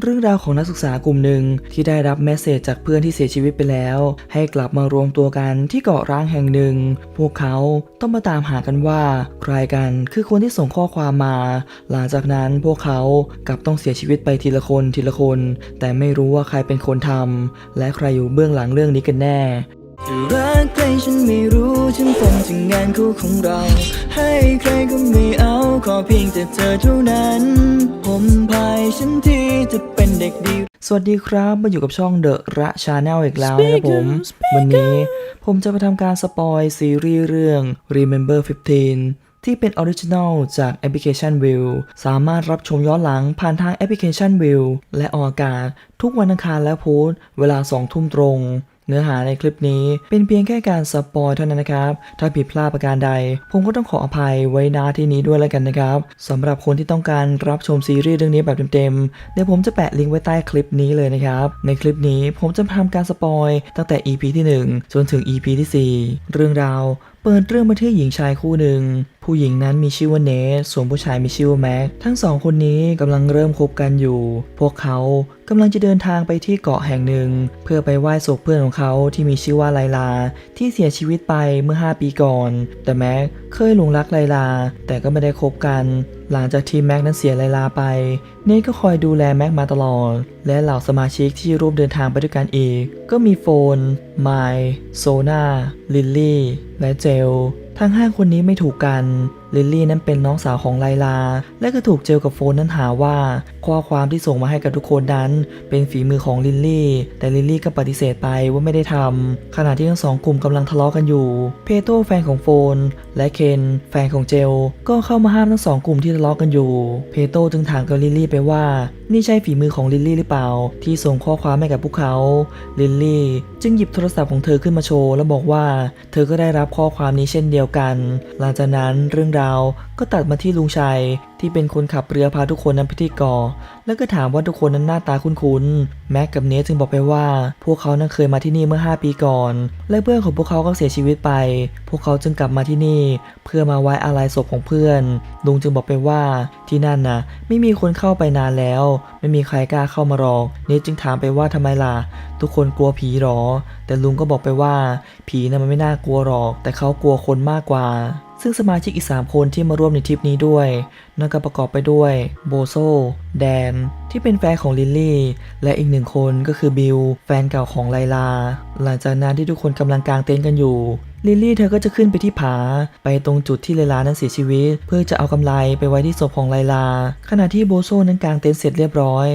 เรื่องราวของนักศึกษากลุ่มหนึ่งที่ได้รับแมสเซจจากเพื่อนที่เสียชีวิตไปแล้ว ให้กลับมารวมตัวกันที่เกาะร้างแห่งหนึ่ง พวกเขาต้องมาตามหากันว่าใครกันคือคนที่ส่งข้อความมา หลังจากนั้นพวกเขากลับต้องเสียชีวิตไปทีละคนทีละคน แต่ไม่รู้ว่าใครเป็นคนทำและใครอยู่เบื้องหลังเรื่องนี้กันแน่จะรักใครฉันไม่รู้ฉันเป็นถึงงานคู่ของเรา ให้ใครก็ไม่เอาขอเพียงแต่เธอเท่านั้น ผมพายฉันที่ จะเป็นเด็กดี สวัสดีครับมาอยู่กับช่องเดอะระชาแนลอีกแล้วนะครับผม วันนี้ผมจะมาทำการสปอยซีรีส์เรื่อง Remember 15ที่เป็นออริจินอลจากแอปพลิเคชัน View สามารถรับชมย้อนหลังผ่านทางแอปพลิเคชัน View และออกอากาศทุกวันอังคารและพุธเวลา 2 ทุ่มตรง เนื้อหาในคลิปนี้เป็นเพียงแค่การสปอยเท่านั้นนะครับ ถ้าผิดพลาดประการใด ผมก็ต้องขออภัยไว้นาที่นี้ด้วยแล้วกันนะครับสำหรับคนที่ต้องการรับชมซีรีส์เรื่องนี้แบบเต็มๆ เดี๋ยวผมจะแปะลิงก์ไว้ใต้คลิปนี้เลยนะครับ ในคลิปนี้ผมจะทำการสปอยตั้งแต่ EP ที่ 1 จนถึง EP ที่ 4 เรื่องราว เปิดเรื่องมาที่หญิงชายคู่หนึ่ง ผู้หญิงนั้นมีชื่อว่าเนสส่วนผู้ชายมีชื่อว่าแม็ก ทั้งสองคนนี้กำลังเริ่มคบกันอยู่ พวกเขากำลังจะเดินทางไปที่เกาะแห่งหนึ่ง เพื่อไปไหว้ศพเพื่อนของเขาที่มีชื่อว่าไลลา ที่เสียชีวิตไปเมื่อ 5 ปีก่อน แต่แม็กเคยหลงรักไลลา แต่ก็ไม่ได้คบกัน หลังจากที่แม็กนั้นเสียไลลาไป เนทก็คอยดูแลแม็กมาตลอด และเหล่าสมาชิกที่ร่วมเดินทางไปด้วยกันอีก ก็มีโฟน ไมล์โซนาลิลลี่ และเจล ทั้ง5คนนี้ไม่ถูกกัน ลิลลี่นั้นเป็นน้องสาวของไลลา และก็ถูกเจลกับโฟนนั้นหาว่า ข้อความที่ส่งมาให้กับทุกคนนั้น เป็นฝีมือของลิลลี่ แต่ลิลลี่ก็ปฏิเสธไปว่าไม่ได้ทำขณะที่ทั้งสองกลุ่มกำลังทะเลาะกันอยู่ เพโตแฟนของโฟน และเคนแฟนของเจลก็เข้ามาห้ามทั้งสองกลุ่มที่ทะเลาะกันอยู่ เพโตจึงถามกับลิลลี่ไปว่า นี่ใช่ฝีมือของลิลลี่หรือเปล่า ที่ส่งข้อความให้กับพวกเขา ลิลลี่จึงหยิบโทรศัพท์ของเธอขึ้นมาโชว์ แล้วบอกว่า เธอก็ได้รับข้อความนี้เช่นเดียวกัน หลังจากนั้นเรื่องราวก็ตัดมาที่ลุงชัยที่เป็นคนขับเรือพาทุกคนนั้นไปที่เกาะแล้วก็ถามว่าทุกคนนั้นหน้าตาคุ้นๆ แม็กกับเนทจึงบอกไปว่า พวกเขานั้นเคยมาที่นี่เมื่อ 5 ปีก่อน และเพื่อนของพวกเขาก็เสียชีวิตไป พวกเขาจึงกลับมาที่นี่ เพื่อมาไว้อาลัยศพของเพื่อน ลุงจึงบอกไปว่าที่นั่นน่ะ ไม่มีคนเข้าไปนานแล้ว ไม่มีใครกล้าเข้ามาหรอก เนทจึงถามไปว่าทำไมล่ะ ทุกคนกลัวผีหรอ แต่ลุงก็บอกไปว่า ผีน่ะมันไม่น่ากลัวหรอก แต่เขากลัวคนมากกว่าซึ่งสมาชิกอีก 3 คนที่มาร่วมในทริปนี้ด้วย นั่นก็ประกอบไปด้วยโบโซ แดน ที่เป็นแฟนของลิลลี่ และอีกหนึ่งคนก็คือบิล แฟนเก่าของไลลา หลังจากนั้นที่ทุกคนกำลังกางเต็นท์กันอยู่ ลิลลี่เธอก็จะขึ้นไปที่ผา ไปตรงจุดที่ไลลานั้นเสียชีวิต เพื่อจะเอากำไลไปไว้ที่ศพของไลลา ขณะที่โบโซนั้นกางเต็นท์เสร็จเรียบร้อย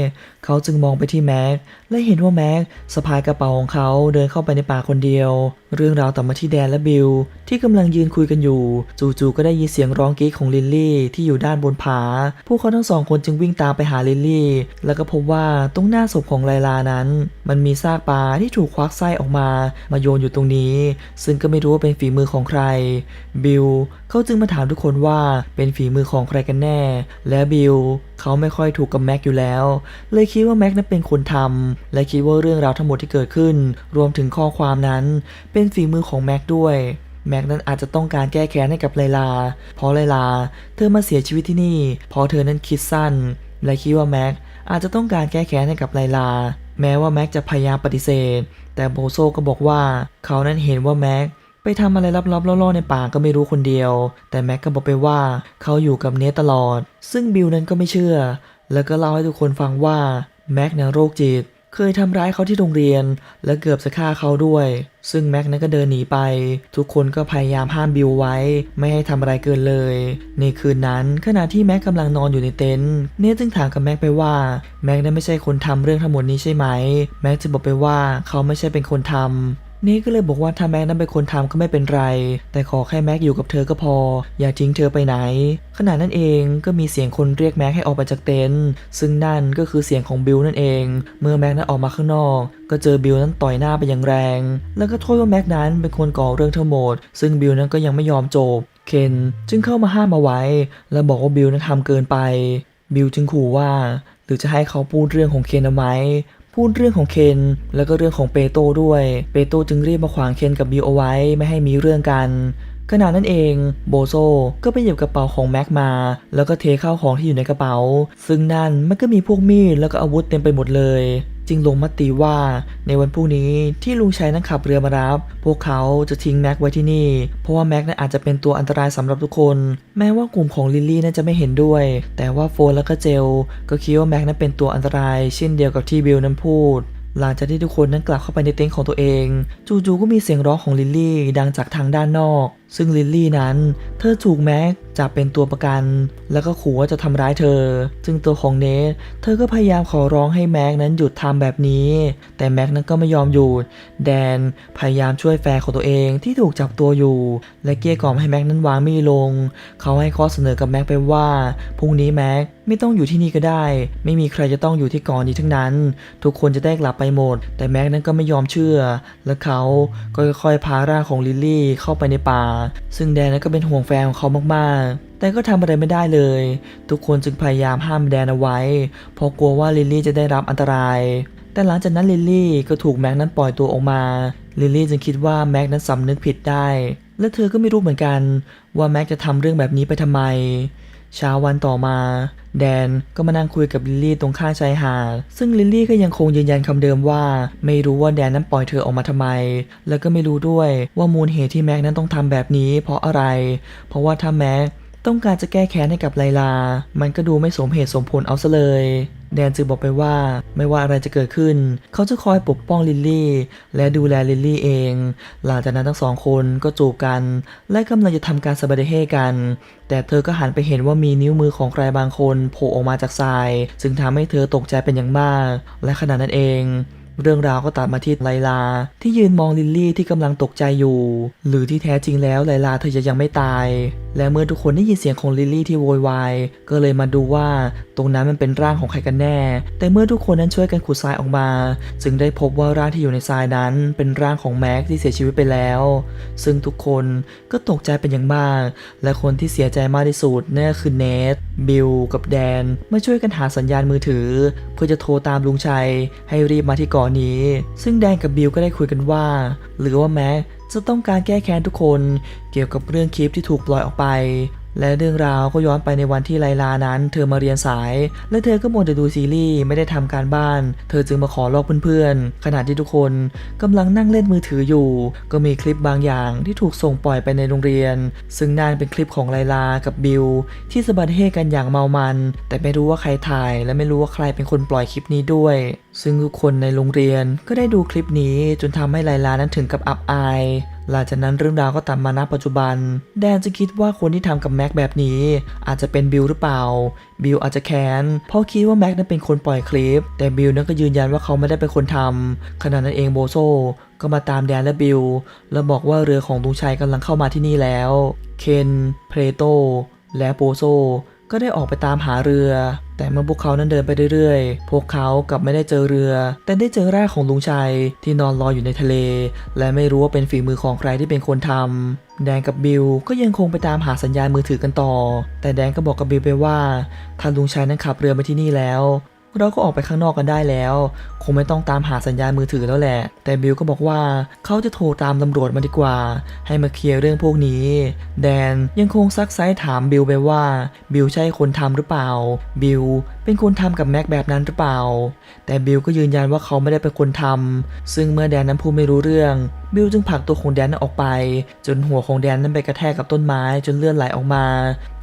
เขาจึงมองไปที่แม็ก และเห็นว่าแม็กสะพายกระเป๋าของเขาเดินเข้าไปในป่าคนเดียว เรื่องราวต่อมาที่แดนและบิลที่กำลังยืนคุยกันอยู่ จู่ๆก็ได้ยินเสียงร้องกรี๊ดของลิลลี่ที่อยู่ด้านบนผา พวกเขาทั้งสองคนจึงวิ่งตามไปหาลิลลี่ แล้วก็พบว่าตรงหน้าศพของไลลานั้น มันมีซากปลาที่ถูกควักไส้ออกมา มาโยนอยู่ตรงนี้ ซึ่งก็ไม่รู้ว่าเป็นฝีมือของใคร บิลเขาจึงมาถามทุกคนว่าเป็นฝีมือของใครกันแน่ และบิลเขาไม่ค่อยถูกกับแม็กอยู่แล้ว เลยคิดว่าแม็กนั้นเป็นคนทำและคิดว่าเรื่องราวทั้งหมดที่เกิดขึ้น รวมถึงข้อความนั้น เป็นฝีมือของแม็กด้วย แม็กนั้นอาจจะต้องการแก้แค้นให้กับไลลา เพราะไลลา เธอมาเสียชีวิตที่นี่ เพราะเธอนั้นคิดสั้น และคิดว่าแม็กอาจจะต้องการแก้แค้นให้กับไลลา แม้ว่าแม็กจะพยายามปฏิเสธ แต่โบโซก็บอกว่า เขานั้นเห็นว่าแม็กไปทำอะไรลับๆล่อๆในป่าก็ไม่รู้คนเดียว แต่แม็กก็บอกไปว่าเขาอยู่กับเนทตลอด ซึ่งบิลนั้นก็ไม่เชื่อ แล้วก็เล่าให้ทุกคนฟังว่าแม็กเนี่ยโรคจิต เคยทำร้ายเขาที่โรงเรียน และเกือบจะฆ่าเขาด้วย ซึ่งแม็กนั้นก็เดินหนีไป ทุกคนก็พยายามห้ามบิวไว้ ไม่ให้ทำอะไรเกินเลย ในคืนนั้นขณะที่แม็กกำลังนอนอยู่ในเต็นท์เนทจึงถามกับแม็กไปว่าแม็กนั้นไม่ใช่คนทำเรื่องทั้งหมดนี้ใช่ไหม แม็กจึงบอกไปว่าเขาไม่ใช่เป็นคนทำ นี่ก็เลยบอกว่าถ้าแม็กนั้นเป็นคนทำก็ไม่เป็นไร แต่ขอแค่แม็กอยู่กับเธอก็พอ อย่าทิ้งเธอไปไหน ขณะนั้นเองก็มีเสียงคนเรียกแม็กให้ออกไปจากเต็นท์ซึ่งนั่นก็คือเสียงของบิลนั่นเอง เมื่อแม็กนั้นออกมาข้างนอก ก็เจอบิลนั้นต่อยหน้าไปอย่างแรง แล้วก็โทษว่าแม็กนั้นเป็นคนก่อเรื่องทั้งหมด ซึ่งบิลนั้นก็ยังไม่ยอมจบ เคนจึงเข้ามาห้ามเอาไว้ และบอกว่าบิลนั้นทำเกินไป บิลจึงขู่ว่าหรือจะให้เขาพูดเรื่องของเคนเอาไหม พูดเรื่องของเคนแล้วก็เรื่องของเปโตด้วย เปโตจึงรีบมาขวางเคนกับบิวเอาไว้ไม่ให้มีเรื่องกันขณะนั้นเองโบโซก็ไปหยิบกระเป๋าของแม็กมา แล้วก็เทข้าวของที่อยู่ในกระเป๋า ซึ่งนั่นมันก็มีพวกมีดแล้วก็อาวุธเต็มไปหมดเลย จึงลงมติว่าในวันพรุ่งนี้ที่ลุงชัยนั้นขับเรือมารับ พวกเขาจะทิ้งแม็กไว้ที่นี่ เพราะว่าแม็กนั้นอาจจะเป็นตัวอันตรายสำหรับทุกคน แม้ว่ากลุ่มของลิลลี่นั้นจะไม่เห็นด้วย แต่ว่าโฟนแล้วก็เจล ก็คิดว่าแม็กนั้นเป็นตัวอันตราย เช่นเดียวกับที่บิลนั้นพูดหลังจากที่ทุกคนนั้นกลับเข้าไปในเต็นท์ของตัวเอง จู่ๆก็มีเสียงร้องของลิลลี่ดังจากทางด้านนอก ซึ่งลิลลี่นั้น เธอถูกแม็กจับเป็นตัวประกัน แล้วก็ขู่ว่าจะทำร้ายเธอ ซึ่งตัวของเนทเธอก็พยายามขอร้องให้แม็กนั้นหยุดทำแบบนี้ แต่แม็กนั้นก็ไม่ยอมหยุด แดนพยายามช่วยแฟนของตัวเองที่ถูกจับตัวอยู่ และเกลี้ยกล่อมให้แม็กนั้นวางมีดลง เขาให้ข้อเสนอกับแม็กไปว่า พรุ่งนี้แม็กไม่ต้องอยู่ที่นี่ก็ได้ ไม่มีใครจะต้องอยู่ที่ก่อนนี้ทั้งนั้น ทุกคนจะได้กลับไปหมด แต่แม็กนั้นก็ไม่ยอมเชื่อ และเขาก็ค่อยๆพาร่างของลิลลี่เข้าไปในป่าซึ่งแดนนั้นก็เป็นห่วงแฟนของเขามากๆ แต่ก็ทำอะไรไม่ได้เลย ทุกคนจึงพยายามห้ามแดนเอาไว้ เพราะกลัวว่าลิลลี่จะได้รับอันตราย แต่หลังจากนั้นลิลลี่ก็ถูกแม็กนั้นปล่อยตัวออกมา ลิลลี่จึงคิดว่าแม็กนั้นสำนึกผิดได้ และเธอก็ไม่รู้เหมือนกัน ว่าแม็กจะทำเรื่องแบบนี้ไปทำไม เช้าวันต่อมา แดนก็มานั่งคุยกับลิลลี่ตรงข้างชายหาดซึ่งลิลลี่ก็ยังคงยืนยันคำเดิมว่า ไม่รู้ว่าแดนนั้นปล่อยเธอออกมาทำไม แล้วก็ไม่รู้ด้วยว่ามูลเหตุที่แม็กนั้นต้องทำแบบนี้ เพราะอะไร เพราะว่าถ้าแม็ก ต้องการจะแก้แค้นให้กับไลลา มันก็ดูไม่สมเหตุสมผลเอาซะเลย แดนจึงบอกไปว่าไม่ว่าอะไรจะเกิดขึ้น เขาจะคอยปกป้องลิลลี่ และดูแลลิลลี่เอง หลังจากนั้นทั้งสองคนก็จูบกัน และกำลังจะทำการสบาเดเฮกัน แต่เธอก็หันไปเห็นว่ามีนิ้วมือของใครบางคนโผล่ออกมาจากทราย ซึ่งทำให้เธอตกใจเป็นอย่างมาก และขณะนั้นเอง เรื่องราวก็ตัดมาที่ไลลา ที่ยืนมองลิลลี่ที่กำลังตกใจอยู่ หรือที่แท้จริงแล้วไลลาเธอจะยังไม่ตาย และเมื่อทุกคนได้ยินเสียงของลิลลี่ที่โวยวายก็เลยมาดูว่าตรงนั้นมันเป็นร่างของใครกันแน่ แต่เมื่อทุกคนนั้นช่วยกันขุดทรายออกมา จึงได้พบว่าร่างที่อยู่ในทรายนั้นเป็นร่างของแม็กที่เสียชีวิตไปแล้ว ซึ่งทุกคนก็ตกใจเป็นอย่างมาก และคนที่เสียใจมากที่สุดนั่นก็คือเนทบิลกับแดนมาช่วยกันหาสัญญาณมือถือ เพื่อจะโทรตามลุงชัย ให้รีบมาที่เกาะนี้ ซึ่งแดนกับบิลก็ได้คุยกันว่า หรือว่าแม็กจะต้องการแก้แค้นทุกคน เกี่ยวกับเรื่องคลิปที่ถูกปล่อยออกไป และเรื่องราวก็ย้อนไปในวันที่ไลลานั้น เธอมาเรียนสาย และเธอก็มัวแต่ดูซีรีส์ไม่ได้ทำการบ้าน เธอจึงมาขอลอกเพื่อนๆ ขณะที่ทุกคนกำลังนั่งเล่นมือถืออยู่ ก็มีคลิปบางอย่างที่ถูกส่งปล่อยไปในโรงเรียน ซึ่งนั่นเป็นคลิปของไลลากับบิลที่สะบัดเฮกันอย่างเมามัน แต่ไม่รู้ว่าใครถ่าย และไม่รู้ว่าใครเป็นคนปล่อยคลิปนี้ด้วย ซึ่งทุกคนในโรงเรียนก็ได้ดูคลิปนี้จนทำให้ไลลานั้นถึงกับอับอาย หลังจากนั้นเรื่องราวก็ตัดมาณปัจจุบัน แดนจะคิดว่าคนที่ทำกับแม็กแบบนี้ อาจจะเป็นบิลหรือเปล่า บิลอาจจะแค้นเพราะคิดว่าแม็กนั้นเป็นคนปล่อยคลิป แต่บิลนั้นก็ยืนยันว่าเขาไม่ได้เป็นคนทำขณะนั้นเองโบโซก็มาตามแดนและบิลแล้วบอกว่าเรือของลุงชัยกำลังเข้ามาที่นี่แล้ว เคน เพลโต และโบโซก็ได้ออกไปตามหาเรือ แต่เมื่อพวกเขานั้นเดินไปเรื่อยๆ พวกเขากลับไม่ได้เจอเรือ แต่ได้เจอร่างของลุงชัยที่นอนลอยอยู่ในทะเล และไม่รู้ว่าเป็นฝีมือของใครที่เป็นคนทำแดงกับบิลก็ยังคงไปตามหาสัญญาณมือถือกันต่อ แต่แดงก็บอกกับบิลไปว่าถ้าลุงชัยนั้นขับเรือมาที่นี่แล้ว เราก็ออกไปข้างนอกกันได้แล้ว คงไม่ต้องตามหาสัญญาณมือถือแล้วแหละ แต่บิลก็บอกว่าเขาจะโทรตามตำรวจมาดีกว่า ให้มาเคลียร์เรื่องพวกนี้ แดนยังคงซักไซถามบิลไปว่า บิลใช่คนทำหรือเปล่า บิลเป็นคนทำกับแม็กแบบนั้นหรือเปล่า แต่บิลก็ยืนยันว่าเขาไม่ได้เป็นคนทำซึ่งเมื่อแดนนั้นพูดไม่รู้เรื่องบิลจึงผลักตัวของแดนนั้นออกไป จนหัวของแดนนั้นไปกระแทกกับต้นไม้จนเลือดไหลออกมา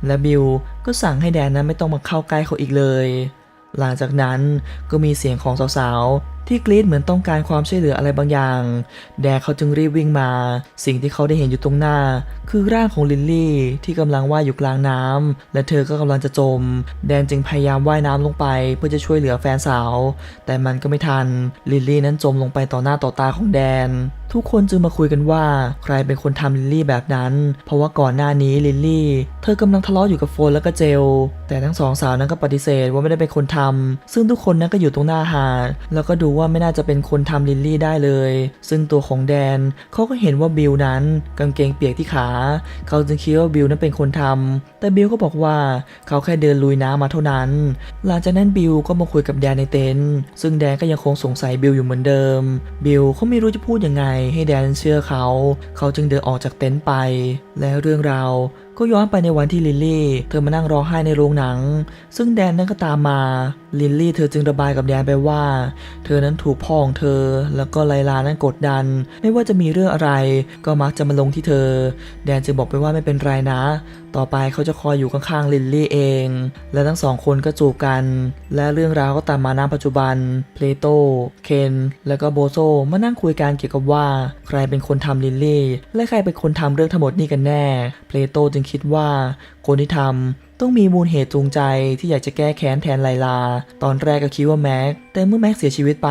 และบิลก็สั่งให้แดนนั้นไม่ต้องมาเข้าใกล้เขาอีกเลย หลังจากนั้นก็มีเสียงของสาว ที่กรีดเหมือนต้องการความช่วยเหลืออะไรบางอย่าง แดนเขาจึงรีบวิ่งมา สิ่งที่เขาได้เห็นอยู่ตรงหน้า คือร่างของลิลลี่ที่กำลังว่ายอยู่กลางน้ำและเธอก็กำลังจะจม แดนจึงพยายามว่ายน้ำลงไป เพื่อจะช่วยเหลือแฟนสาว แต่มันก็ไม่ทัน ลิลลี่นั้นจมลงไปต่อหน้าต่อตาของแดน ทุกคนจึงมาคุยกันว่า ใครเป็นคนทำลิลลี่แบบนั้น เพราะว่าก่อนหน้านี้ลิลลี่ เธอกำลังทะเลาะอยู่กับโฟนและก็เจล แต่ทั้งสองสาวนั้นก็ปฏิเสธว่าไม่ได้เป็นคนทำซึ่งทุกคนนั้นก็อยู่ตรงหน้าหาดแล้วก็ดูว่าว่าไม่น่าจะเป็นคนทำลิลลี่ได้เลย ซึ่งตัวของแดนเขาก็เห็นว่าบิลนั้นกางเกงเปียกที่ขา เขาจึงคิดว่าบิลนั้นเป็นคนทำแต่บิลก็บอกว่าเขาแค่เดินลุยน้ำมาเท่านั้น หลังจากนั้นบิลก็มาคุยกับแดนในเต็นท์ซึ่งแดนก็ยังคงสงสัยบิลอยู่เหมือนเดิม บิลเขาไม่รู้จะพูดยังไงให้แดนเชื่อเขา เขาจึงเดินออกจากเต็นท์ไป แล้วเรื่องราว ก็ย้อนไปในวันที่ลิลลี่ เธอมานั่งร้องไห้ในโรงหนัง ซึ่งแดนนั้นก็ตามมา ลิลลี่เธอจึงระบายกับแดนไปว่า เธอนั้นถูกพ่อของเธอ แล้วก็ไลลานั้นกดดัน ไม่ว่าจะมีเรื่องอะไร ก็มักจะมาลงที่เธอ แดนจึงบอกไปว่าไม่เป็นไรนะ ต่อไปเขาจะคอยอยู่ข้างๆลิลลี่เอง และทั้งสองคนก็จูบกัน และเรื่องราวก็ตามมาณปัจจุบัน เพลโต เคน และก็โบโซมานั่งคุยกันเกี่ยวกับว่า ใครเป็นคนทำลิลลี่ และใครเป็นคนทำเรื่องทั้งหมดนี้กันแน่ เพลโตจึงคิดว่า คนที่ทำต้องมีมูลเหตุจูงใจที่อยากจะแก้แค้นแทนไลลา ตอนแรกก็คิดว่าแม็ก แต่เมื่อแม็กเสียชีวิตไป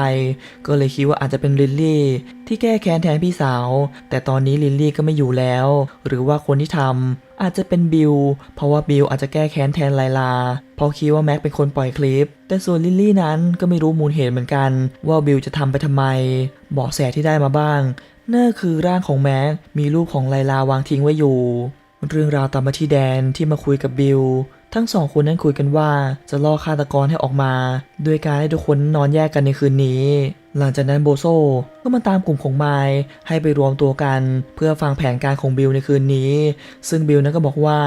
ก็เลยคิดว่าอาจจะเป็นลิลลี่ที่แก้แค้นแทนพี่สาว แต่ตอนนี้ลิลลี่ก็ไม่อยู่แล้ว หรือว่าคนที่ทำอาจจะเป็นบิล เพราะว่าบิลอาจจะแก้แค้นแทนไลลา เพราะคิดว่าแม็กเป็นคนปล่อยคลิป แต่ส่วนลิลลี่นั้นก็ไม่รู้มูลเหตุเหมือนกัน ว่าบิลจะทำไปทำไมเบาะแสที่ได้มาบ้างนั่นคือร่างของแม็กมีรูปของไลลาวางทิ้งไว้อยู่ เรื่องราวตามมาที่แดนที่มาคุยกับบิลทั้งสองคนนั้นคุยกันว่าจะล่อฆาตกรให้ออกมา ด้วยการให้ทุกคนนอนแยกกันในคืนนี้ หลังจากนั้นโบโซก็มาตามกลุ่มของไมล์ให้ไปรวมตัวกัน เพื่อฟังแผนการของบิลในคืนนี้ ซึ่งบิลนั้นก็บอกว่า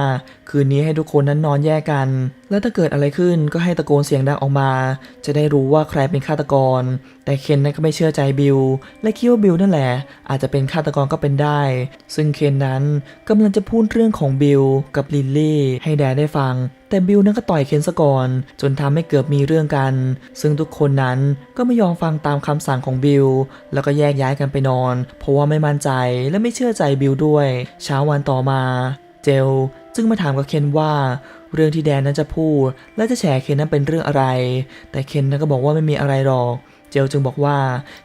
คืนนี้ให้ทุกคนนั้นนอนแยกกัน แล้วถ้าเกิดอะไรขึ้นก็ให้ตะโกนเสียงดังออกมา จะได้รู้ว่าใครเป็นฆาตกร แต่เคนนั้นก็ไม่เชื่อใจบิล และคิดว่าบิลนั่นแหละ อาจจะเป็นฆาตกรก็เป็นได้ ซึ่งเคนนั้นกำลังจะพูดเรื่องของบิลกับลิลลี่ ให้แดนได้ฟัง แต่บิลนั้นก็ต่อยเคนซะก่อน จนทำให้เกิดมีเรื่องกัน ซึ่งทุกคนนั้นก็ไม่ยอมฟังตามคำสั่งของบิล แล้วก็แยกย้ายกันไปนอน เพราะว่าไม่มั่นใจและไม่เชื่อใจบิลด้วย เช้าวันต่อมา เจลจึงมาถามกับเคนว่า เรื่องที่แดนนั้นจะพูด และจะแฉเคนนั้นเป็นเรื่องอะไร แต่เคนนั้นก็บอกว่าไม่มีอะไรหรอกเจลจึงบอกว่า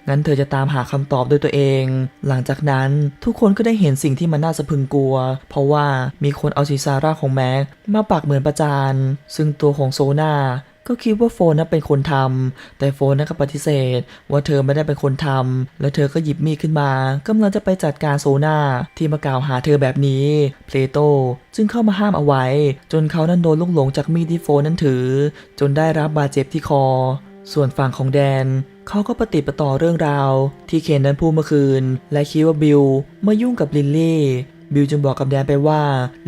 งั้นเธอจะตามหาคำตอบด้วยตัวเอง หลังจากนั้นทุกคนก็ได้เห็นสิ่งที่มันน่าสะพรึงกลัว เพราะว่ามีคนเอาศีรษะร่างของแม็กมาปักเหมือนประจาน ซึ่งตัวของโซนา ก็คิดว่าโฟนนั้นเป็นคนทำแต่โฟนนั้นก็ปฏิเสธ ว่าเธอไม่ได้เป็นคนทำและเธอก็หยิบมีดขึ้นมากำลังจะไปจัดการโซนาที่มากล่าวหาเธอแบบนี้เพลโตจึงเข้ามาห้ามเอาไว้ จนเขานั้นโดนลูกหลงจากมีดที่โฟนนั้นถือ จนได้รับบาดเจ็บที่คอ ส่วนฝั่งของแดนเขาก็ปฏิประต่อเรื่องราว ที่เคนนั้นพูดเมื่อคืน และคิดว่าบิลมายุ่งกับลินลี่ บิลจึงบอกกับแดนไปว่า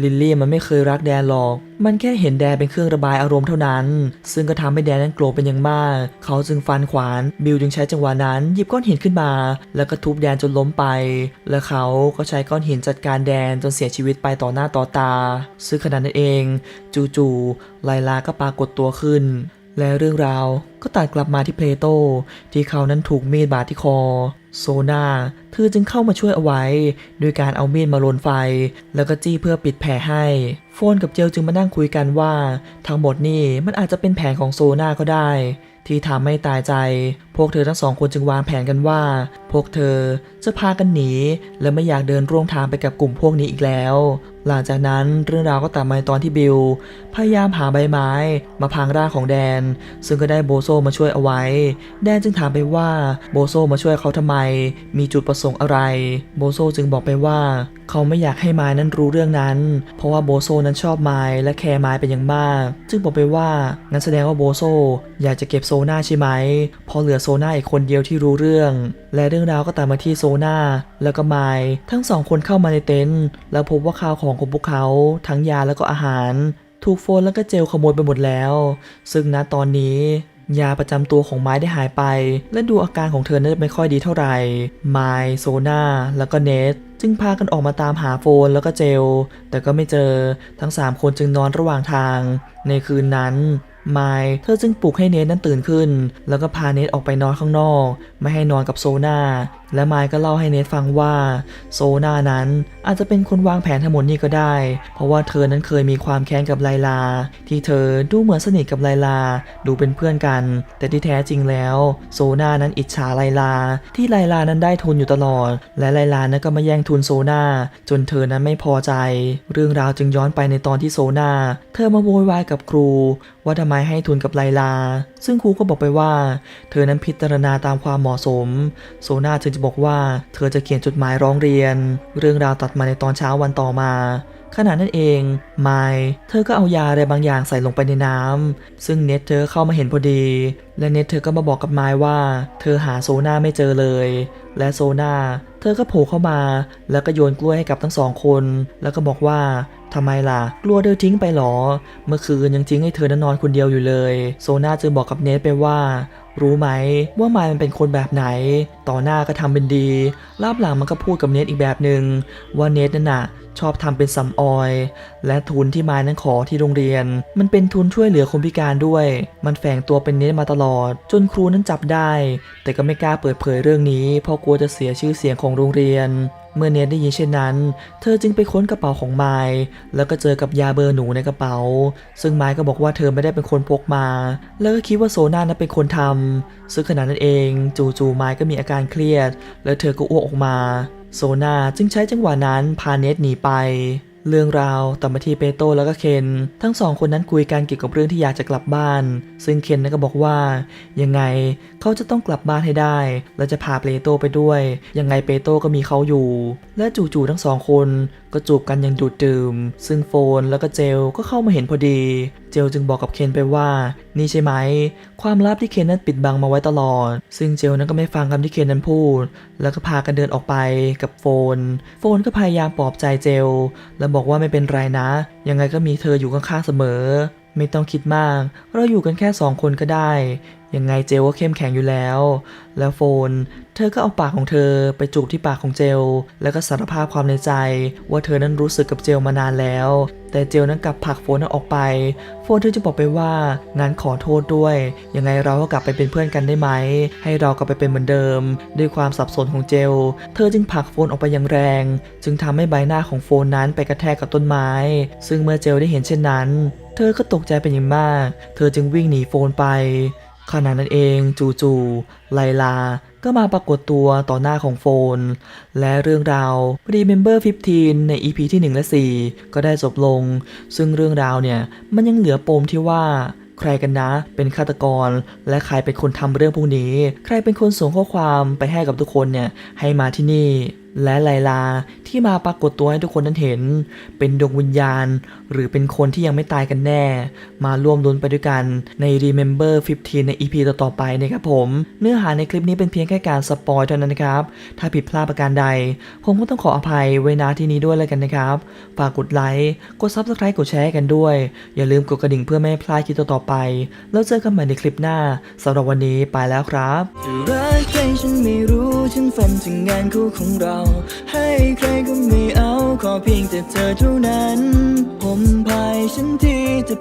ลินลี่มันไม่เคยรักแดนหรอก มันแค่เห็นแดนเป็นเครื่องระบายอารมณ์เท่านั้น ซึ่งก็ทำให้แดนนั้นโกรธเป็นอย่างมาก เขาจึงฟันขวาน บิลจึงใช้จังหวะนั้นหยิบก้อนหินขึ้นมา แล้วก็ทุบแดนจนล้มไป และเขาก็ใช้ก้อนหินจัดการแดนจนเสียชีวิตไปต่อหน้าต่อตา ซึ่งขณะนั้นเอง จู่ๆไลลาก็ปรากฏตัวขึ้น และเรื่องราวก็ตัดกลับมาที่เพลโตที่เขานั้นถูกมีดบาดที่คอ โซนาเธอจึงเข้ามาช่วยเอาไว้ โดยการเอามีดมาลนไฟ แล้วก็จี้เพื่อปิดแผลให้ โฟนกับเจลจึงมานั่งคุยกันว่า ทั้งหมดนี่มันอาจจะเป็นแผนของโซนาก็ได้ ที่ทำให้ตายใจ พวกเธอทั้งสองคนจึงวางแผนกันว่า พวกเธอจะพากันหนี และไม่อยากเดินร่วมทางไปกับกลุ่มพวกนี้อีกแล้ว หลังจากนั้นเรื่องราวก็ตัดมาตอนที่บิลพยายามหาใบไม้มาพังร่างของแดน ซึ่งก็ได้โบโซมาช่วยเอาไว้ แดนจึงถามไปว่าโบโซมาช่วยเขาทำไม มีจุดประสงค์อะไร โบโซจึงบอกไปว่า เขาไม่อยากให้ไม้นั้นรู้เรื่องนั้น เพราะว่าโบโซนั้นชอบไม้และแคร์ไม้เป็นอย่างมาก จึงบอกไปว่างั้นแสดงว่าโบโซอยากจะเก็บโซน่าใช่ไหมพราะเหลือโซนาอีกคนเดียวที่รู้เรื่อง และเรื่องราวก็ตามมาที่โซนาแล้วก็ไม้ทั้งสองคนเข้ามาในเต็นท์แล้วพบว่าข้าวของของพวกเขา ทั้งยาแล้วก็อาหาร ถูกโฟนแล้วก็เจลขโมยไปหมดแล้ว ซึ่งณตอนนี้ยาประจำตัวของไม้ได้หายไป และดูอาการของเธอนั้นไม่ค่อยดีเท่าไหร่ ไมล์โซนาแล้วก็เนทจึงพากันออกมาตามหาโฟนแล้วก็เจล แต่ก็ไม่เจอ ทั้ง 3 คนจึงนอนระหว่างทาง ในคืนนั้น ไมล์เธอจึงปลุกให้เนทนั้นตื่นขึ้น แล้วก็พาเนทออกไปนอนข้างนอก ไม่ให้นอนกับโซนา และไมค์ก็เล่าให้เนทฟังว่าโซนานั้นอาจจะเป็นคนวางแผนทั้งหมดนี้ก็ได้ เพราะว่าเธอนั้นเคยมีความแค้นกับไลลา ที่เธอดูเหมือนสนิทกับไลลา ดูเป็นเพื่อนกัน แต่ที่แท้จริงแล้วโซนานั้นอิจฉาไลลา ที่ไลลานั้นได้ทุนอยู่ตลอด และไลลานั้นก็มาแย่งทุนโซนาจนเธอนั้นไม่พอใจ เรื่องราวจึงย้อนไปในตอนที่โซนาเธอมาโวยวายกับครู ว่าทำไมให้ทุนกับไลลา ซึ่งครูก็บอกไปว่า เธอนั้นพิจารณาตามความเหมาะสม โซนาจึงจะบอกว่าเธอจะเขียนจดหมายร้องเรียน เรื่องราวตัดมาในตอนเช้าวันต่อมาขณะนั้นเองไมล์เธอก็เอายาอะไรบางอย่างใส่ลงไปในน้ำซึ่งเน็ตเธอเข้ามาเห็นพอดี และเน็ตเธอก็มาบอกกับไมล์ว่า เธอหาโซนาไม่เจอเลย และโซนาเธอก็โผล่เข้ามา แล้วก็โยนกล้วยให้กับทั้งสองคน แล้วก็บอกว่าทำไมล่ะ กลัวเธอทิ้งไปหรอ เมื่อคืนยังทิ้งให้เธอนั้นนอนคนเดียวอยู่เลย โซนาจึงบอกกับเนทไปว่า รู้ไหมว่ามล์มันเป็นคนแบบไหน ต่อหน้าก็ทำเป็นดีรับหลังมันก็พูดกับเนทอีกแบบหนึ่งว่าเนทนั่นน่ะชอบทำเป็นสำออย และทุนที่มล์นั้นขอที่โรงเรียน มันเป็นทุนช่วยเหลือคนพิการด้วย มันแฝงตัวเป็นเนทมาตลอด จนครูนั้นจับได้ แต่ก็ไม่กล้าเปิดเผยเรื่องนี้เพราะกลัวจะเสียชื่อเสียงของโรงเรียน เมื่อเนทได้ยินเช่นนั้น เธอจึงไปค้นกระเป๋าของไมล์แล้วก็เจอกับยาเบอร์หนูในกระเป๋า ซึ่งไมล์ก็บอกว่าเธอไม่ได้เป็นคนพกมา แล้วก็คิดว่าโซนานั้นเป็นคนทำซึ่งขณะนั้นเองจู่ๆไมล์ก็มีอาการเครียด และเธอก็อ้วกออกมา โซนาจึงใช้จังหวะนั้นพาเนทหนีไป เรื่องราวต่อมาที่เปโตรแล้วก็เคน ทั้งสองคนนั้นคุยกันเกี่ยวกับเรื่องที่อยากจะกลับบ้าน ซึ่งเคนนั้นก็บอกว่า ยังไงเขาจะต้องกลับบ้านให้ได้ และจะพาเปโตรไปด้วย ยังไงเปโตรก็มีเขาอยู่ และจู่ๆทั้งสองคนก็จูบกันอย่างดูดดื่ม ซึ่งโฟนแล้วก็เจลก็เข้ามาเห็นพอดี เจลจึงบอกกับเคนไปว่า นี่ใช่ไหม ความลับที่เคนนั้นปิดบังมาไว้ตลอด ซึ่งเจลนั้นก็ไม่ฟังคำที่เคนนั้นพูด แล้วก็พากันเดินออกไปกับโฟน โฟนก็พยายามปลอบใจเจล แล้วบอกว่าไม่เป็นไรนะ ยังไงก็มีเธออยู่ข้างๆเสมอ ไม่ต้องคิดมาก เราอยู่กันแค่สองคนก็ได้ ยังไงเจลก็เข้มแข็งอยู่แล้ว แล้วโฟน เธอก็เอาปากของเธอไปจูบที่ปากของเจล แล้วก็สารภาพความในใจ ว่าเธอนั้นรู้สึกกับเจลมานานแล้ว แต่เจลนั้นกลับผลักโฟนนั้นออกไป โฟนเธอจะบอกไปว่างั้นขอโทษด้วย ยังไงเราก็กลับไปเป็นเพื่อนกันได้ไหม ให้เรากลับไปเป็นเหมือนเดิม ด้วยความสับสนของเจล เธอจึงผลักโฟนออกไปอย่างแรง จึงทำให้ใบหน้าของโฟนนั้นไปกระแทกกับต้นไม้ ซึ่งเมื่อเจลได้เห็นเช่นนั้น เธอก็ตกใจเป็นอย่างมาก เธอจึงวิ่งหนีโฟนไป ขณะนั้นเองจู่ๆไลลา ก็มาปรากฏตัวต่อหน้าของโฟน และเรื่องราว Remember 15 ใน EP ที่ 1 และ 4 ก็ได้จบลง ซึ่งเรื่องราวเนี่ย มันยังเหลือปมที่ว่าใครกันนะเป็นฆาตกร และใครเป็นคนทำเรื่องพวกนี้ ใครเป็นคนส่งข้อความไปให้กับทุกคนเนี่ยให้มาที่นี่ และไลลาที่มาปรากฏตัวให้ทุกคนนั้นเห็น เป็นดวงวิญญาณ หรือเป็นคนที่ยังไม่ตายกันแน่ มาร่วมลุ้นไปด้วยกันใน Remember 15 ใน EP ต่อๆไปนะครับผม เนื้อหาในคลิปนี้เป็นเพียงแค่การสปอยเท่านั้นนะครับ ถ้าผิดพลาดประการใด ผมก็ต้องขออภัยไว้ณที่นี้ด้วยเลยกันนะครับ ฝากกดไลค์กด Subscribe กดแชร์กันด้วย อย่าลืมกดกระดิ่งเพื่อไม่พลาดคลิปต่อๆไป แล้วเจอกันใหม่ในคลิปหน้าสำหรับวันนี้ไปแล้วครับรักใครฉันไม่รู้ฉันฝันถึงงานคู่ของเราให้ใครก็ไม่เอา ขอเพียงแต่เธอเท่านั้น ผมพายฉันที่จะ